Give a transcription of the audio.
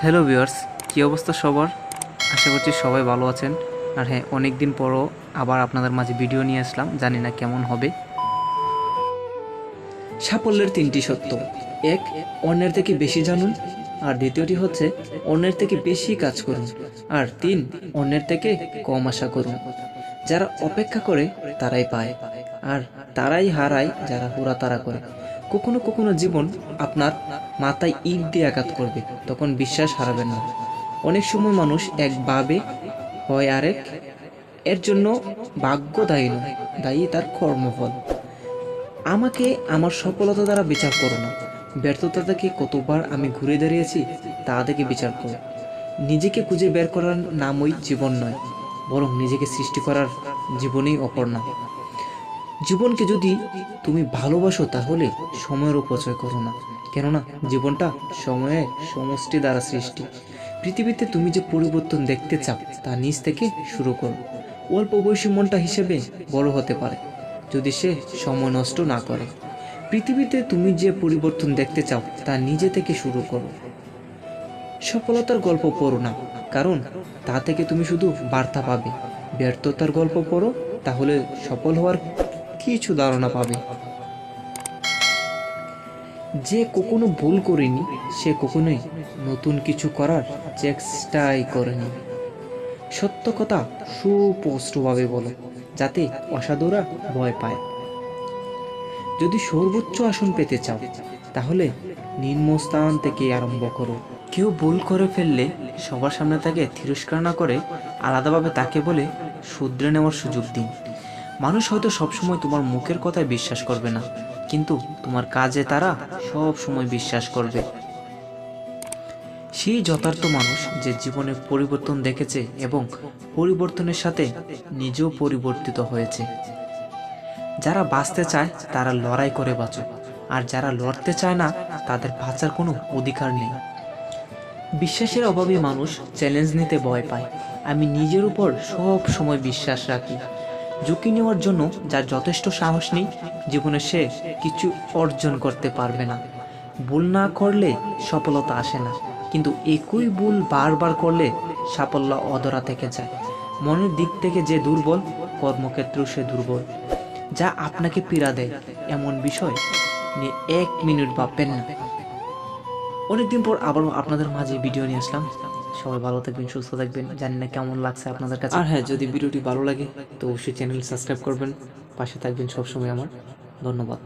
Hello viewers কী অবস্থা সবার? আশা করছি সবাই ভালো আছেন। আর হ্যাঁ অনেক দিন পরও আবার আপনাদের মাঝে ভিডিও নিয়ে আসলাম। জানি না কেমন হবে। সাফল্যের তিনটি সত্য। এক, অন্যের থেকে বেশি জানুন। আর দ্বিতীয়টি হচ্ছে, অন্যের থেকে বেশি কাজ করুন। আর তিন, অন্যের থেকে কম আশা করুন। যারা অপেক্ষা করে, তারাই পায়। আর তারাই হারায় যারা হুরা তারা করে। কখনো কখনো জীবন আপনার মাথায় ইট দিয়ে আঘাত করবে, তখন বিশ্বাস হারাবেন না। অনেক সময় মানুষ এক ভাবে হয় আরেক, এর জন্য ভাগ্য দায়ী নয়, দায়ী তার কর্মফল। আমাকে আমার সফলতা দ্বারা বিচার করো না। ব্যর্থতা থেকে কতবার আমি ঘুরে দাঁড়িয়েছি, তা থেকে বিচার করো। নিজেকে খুঁজে বের করার নামই জীবন নয়, বরং নিজেকে সৃষ্টি করার জীবনেই অপর্ণা জীবনকে যদি তুমি ভালোবাসো, তাহলে সময়ের অপচয় করো না। কেননা, জীবনটা সময়ে সমষ্টি দ্বারা সৃষ্টি। পৃথিবীতে তুমি যে পরিবর্তন দেখতে চাও, তা নিজ থেকে শুরু করো। অল্প বয়সী মনটা হিসেবে বড় হতে পারে, যদি সে সময় নষ্ট না করে। পৃথিবীতে তুমি যে পরিবর্তন দেখতে চাও, তা নিজে থেকে শুরু করো। সফলতার গল্প পড়ো না, কারণ তা থেকে তুমি শুধু বার্তা পাবে। ব্যর্থতার গল্প পড়ো, তাহলে সফল হওয়ার কিছু ধারণা পাবে। যে কখনো ভুল করেনি, সে কখনোই নতুন কিছু করার চেষ্টাই করেনি। সত্য কথা সুস্পষ্টভাবে বলো, যাতে অসাধুরা ভয় পায়। যদি সর্বোচ্চ আসন পেতে চাও, তাহলে নিম্নস্থান থেকে আরম্ভ করো। কেউ ভুল করে ফেললে সবার সামনে তাকে তিরস্কার না করে আলাদাভাবে তাকে বলে শুধরে নেওয়ার সুযোগ দিন। মানুষ হয়তো সবসময় তোমার মুখের কথায় বিশ্বাস করবে না, কিন্তু তোমার কাজে তারা সব সময় বিশ্বাস করবে। সেই যথার্থ মানুষ যে জীবনে পরিবর্তন দেখেছে এবং পরিবর্তনের সাথে নিজেও পরিবর্তিত হয়েছে। যারা বাঁচতে চায়, তারা লড়াই করে বাঁচো আর যারা লড়তে চায় না, তাদের বাঁচার কোনো অধিকার নেই। বিশ্বাসের অভাবে মানুষ চ্যালেঞ্জ নিতে ভয় পায়। আমি নিজের উপর সব সময় বিশ্বাস রাখি। ঝুঁকি নেওয়ার জন্য যার যথেষ্ট সাহস নেই, জীবনে সে কিছু অর্জন করতে পারবে না। ভুল না করলে সফলতা আসে না। কিন্তু একই ভুল বারবার করলে সাফল্য অধরা থেকে যায়। মনের দিক থেকে যে দুর্বল, কর্মক্ষেত্রেও সে দুর্বল। যা আপনাকে পীড়া দেয়, এমন বিষয় নিয়ে এক মিনিট ভাববেন না। অনেকদিন পর আবারও আপনাদের মাঝে ভিডিও নিয়ে আসলাম। সবাই ভালো থাকবেন, সুস্থ থাকবেন। জানি না কেমন লাগছে আপনাদের কাছে। আর হ্যাঁ যদি ভিডিওটি ভালো লাগে, তো অবশ্যই চ্যানেল সাবস্ক্রাইব করবেন। পাশে থাকবেন সবসময় আমার। ধন্যবাদ।